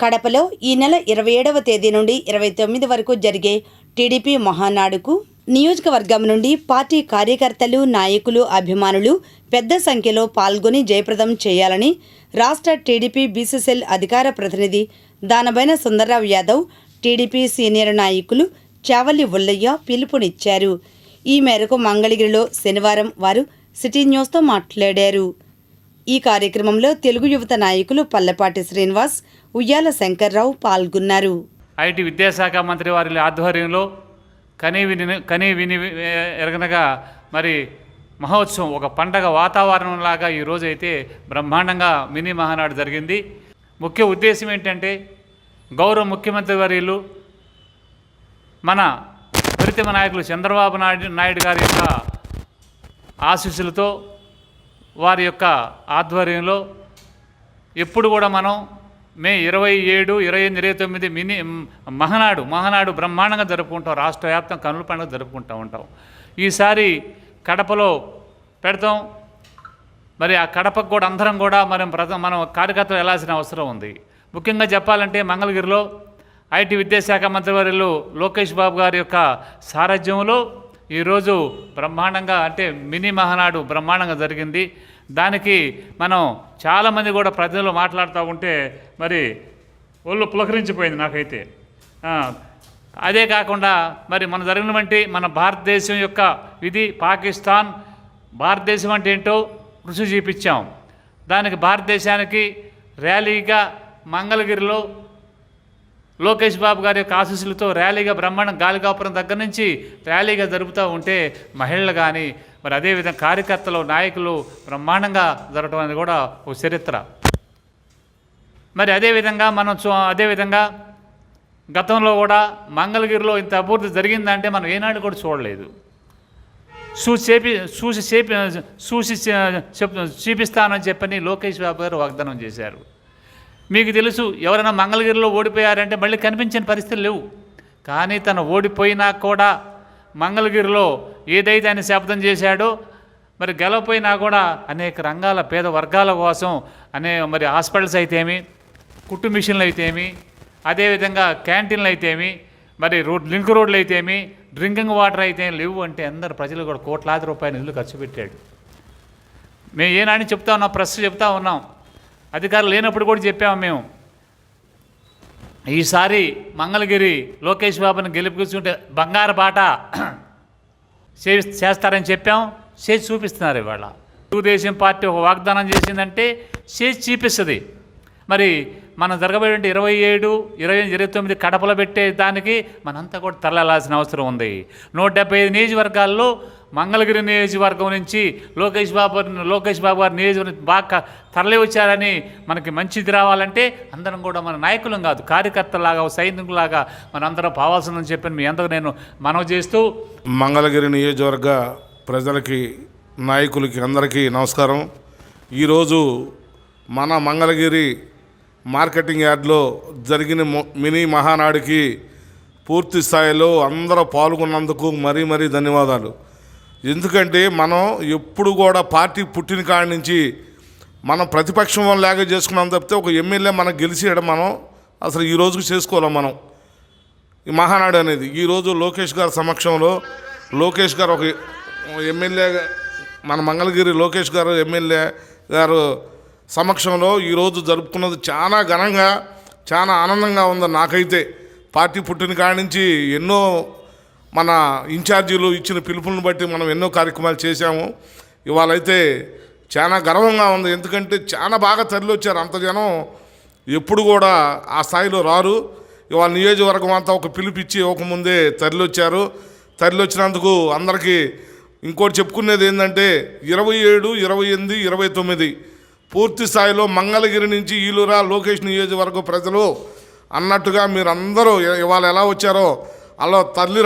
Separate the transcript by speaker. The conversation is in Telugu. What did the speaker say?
Speaker 1: కడపలో ఈ నెల ఇరవై ఏడవ తేదీ నుండి ఇరవై తొమ్మిది వరకు జరిగే టీడీపీ మహానాడుకు నియోజకవర్గం నుండి పార్టీ కార్యకర్తలు నాయకులు అభిమానులు పెద్ద సంఖ్యలో పాల్గొని జయప్రదం చేయాలని రాష్ట్ర టీడీపీ బీసీసీఎల్ అధికార ప్రతినిధి దానబైన సుందర్రావు యాదవ్ టీడీపీ సీనియర్ నాయకులు చావల్లి ఉల్లయ్య పిలుపునిచ్చారు. ఈ మేరకు మంగళగిరిలో శనివారం వారు సిటీ న్యూస్తో మాట్లాడారు. ఈ కార్యక్రమంలో తెలుగు యువత నాయకులు పల్లెపాటి శ్రీనివాస్ ఉయ్యాల శంకర్రావు పాల్గొన్నారు.
Speaker 2: ఐటీ విద్యాశాఖ మంత్రి వారి ఆధ్వర్యంలో కనీ విని కనీ విని ఎరగనగా మరి మహోత్సవం ఒక పండగ వాతావరణంలాగా ఈరోజు అయితే బ్రహ్మాండంగా మినీ మహానాడు జరిగింది. ముఖ్య ఉద్దేశం ఏంటంటే గౌరవ ముఖ్యమంత్రి వర్యులు మన ప్రతిమ నాయకులు చంద్రబాబు నాయుడు నాయుడు గారి యొక్క ఆశీస్సులతో వారి యొక్క ఆధ్వర్యంలో ఎప్పుడు కూడా మనం మే ఇరవై ఏడు ఇరవై ఎనిమిది ఇరవై తొమ్మిది మినీ మహనాడు మహనాడు బ్రహ్మాండంగా జరుపుకుంటాం. రాష్ట్ర వ్యాప్తం కనుల పండుగ జరుపుకుంటూ ఉంటాం. ఈసారి కడపలో పెడతాం. మరి ఆ కడపకు కూడా అందరం కూడా మనం ప్రజ మనం కార్యకర్తలు వెళ్ళాల్సిన అవసరం ఉంది. ముఖ్యంగా చెప్పాలంటే మంగళగిరిలో ఐటీ విద్యాశాఖ మంత్రివర్యులు లోకేష్ బాబు గారి యొక్క సారథ్యంలో ఈరోజు బ్రహ్మాండంగా అంటే మినీ మహానాడు బ్రహ్మాండంగా జరిగింది. దానికి మనం చాలామంది కూడా ప్రజలు మాట్లాడుతూ ఉంటే మరి ఒళ్ళు పులకరించిపోయింది నాకైతే. అదే కాకుండా మరి మన జరిగినటువంటి మన భారతదేశం యొక్క ఇది పాకిస్తాన్ భారతదేశం అంటే ఏంటో రుచి చూపించాం. దానికి భారతదేశానికి ర్యాలీగా మంగళగిరిలో లోకేష్ బాబు గారి యొక్క ఆశీస్సులతో ర్యాలీగా బ్రహ్మాండం గాలిగాపురం దగ్గర నుంచి ర్యాలీగా జరుపుతూ ఉంటే మహిళలు కానీ మరి అదేవిధంగా కార్యకర్తలు నాయకులు బ్రహ్మాండంగా జరగడం అనేది కూడా ఒక చరిత్ర. మరి అదేవిధంగా మనం చూ అదేవిధంగా గతంలో కూడా మంగళగిరిలో ఇంత అభివృద్ధి జరిగిందంటే మనం ఏనాడు కూడా చూడలేదు. చూసి చేపి చూసి చేపి చూసి చెప్ చూపిస్తానని చెప్పని లోకేష్ బాబు గారు వాగ్దానం చేశారు. మీకు తెలుసు ఎవరైనా మంగళగిరిలో ఓడిపోయారంటే మళ్ళీ కనిపించని పరిస్థితులు లేవు. కానీ తను ఓడిపోయినా కూడా మంగళగిరిలో ఏదైతే ఆయన శబ్దం చేశాడో మరి గెలవపోయినా కూడా అనేక రంగాల పేద వర్గాల కోసం అనే మరి హాస్పిటల్స్ అయితేమి కుట్టు మిషన్లు అయితేమి అదేవిధంగా క్యాంటీన్లు అయితేమి మరి రోడ్ లింక్ రోడ్లు అయితేమి డ్రింకింగ్ వాటర్ అయితే లేవు అంటే అందరు ప్రజలు కూడా కోట్లాది రూపాయల నిధులు ఖర్చు పెట్టాడు. మేము ఏనాని చెప్తా ఉన్నాం ప్రెస్ చెప్తా ఉన్నాం. అధికారులు లేనప్పుడు కూడా చెప్పాము మేము. ఈసారి మంగళగిరి లోకేష్ బాబుని గెలిపించుకుంటే బంగారు బాట చే- చేస్తారని చెప్పాం. చేసి చూపిస్తున్నారు ఇవాళ. తెలుగుదేశం పార్టీ ఒక వాగ్దానం చేసిందంటే చేసి చూపిస్తుంది. మరి మనం జరగబోయే ఇరవై ఏడు ఇరవై ఇరవై తొమ్మిది కడపలో పెట్టే దానికి మనంతా కూడా తరలాల్సిన అవసరం ఉంది. నూట డెబ్బై ఐదు నియోజకవర్గాల్లో మంగళగిరి నియోజకవర్గం నుంచి లోకేష్ బాబు లోకేష్ బాబు గారి నియోజకవర్గం బాగా తరలి వచ్చారని మనకి మంచిది రావాలంటే అందరం కూడా మన నాయకులం కాదు కార్యకర్తలాగా ఓ సైనికులాగా మనందరం పోవాల్సిందని చెప్పి మీ అందరూ నేను మనవి చేస్తూ
Speaker 3: మంగళగిరి నియోజకవర్గ ప్రజలకి నాయకులకి అందరికీ నమస్కారం. ఈరోజు మన మంగళగిరి మార్కెటింగ్ యార్డ్లో జరిగిన మినీ మహానాడికి పూర్తి స్థాయిలో అందరూ పాల్గొన్నందుకు మరీ మరీ ధన్యవాదాలు. ఎందుకంటే మనం ఎప్పుడు కూడా పార్టీ పుట్టిన కాడి నుంచి మనం ప్రతిపక్షం లాగా చేసుకున్నాం తప్పితే ఒక ఎమ్మెల్యే మనకు గెలిచేయడం మనం అసలు ఈ రోజుకి చేసుకోలేం మనం? ఈ మహానాడు అనేది. ఈరోజు లోకేష్ గారి సమక్షంలో లోకేష్ గారు ఒక ఎమ్మెల్యే మన మంగళగిరి లోకేష్ గారు ఎమ్మెల్యే గారు సమక్షంలో ఈరోజు జరుపుకున్నది చాలా ఘనంగా చాలా ఆనందంగా ఉంది నాకైతే. పార్టీ పుట్టిన కాడి నుంచి ఎన్నో మన ఇన్ఛార్జీలు ఇచ్చిన పిలుపులను బట్టి మనం ఎన్నో కార్యక్రమాలు చేశాము. ఇవాళైతే చాలా గర్వంగా ఉంది. ఎందుకంటే చాలా బాగా తరలి వచ్చారు అంత జనం ఎప్పుడు కూడా ఆ స్థాయిలో రారు. ఇవాళ నియోజకవర్గం అంతా ఒక పిలిపిచ్చి ఒక ముందే తరలివచ్చారు. తరలివచ్చినందుకు అందరికీ ఇంకోటి చెప్పుకునేది ఏంటంటే ఇరవై ఏడు ఇరవై ఎనిమిది ఇరవై తొమ్మిది పూర్తి స్థాయిలో మంగళగిరి నుంచి ఈలూరా లోకేష్ నియోజకవర్గ ప్రజలు అన్నట్టుగా మీరందరూ ఇవాళ ఎలా వచ్చారో అలా తరలి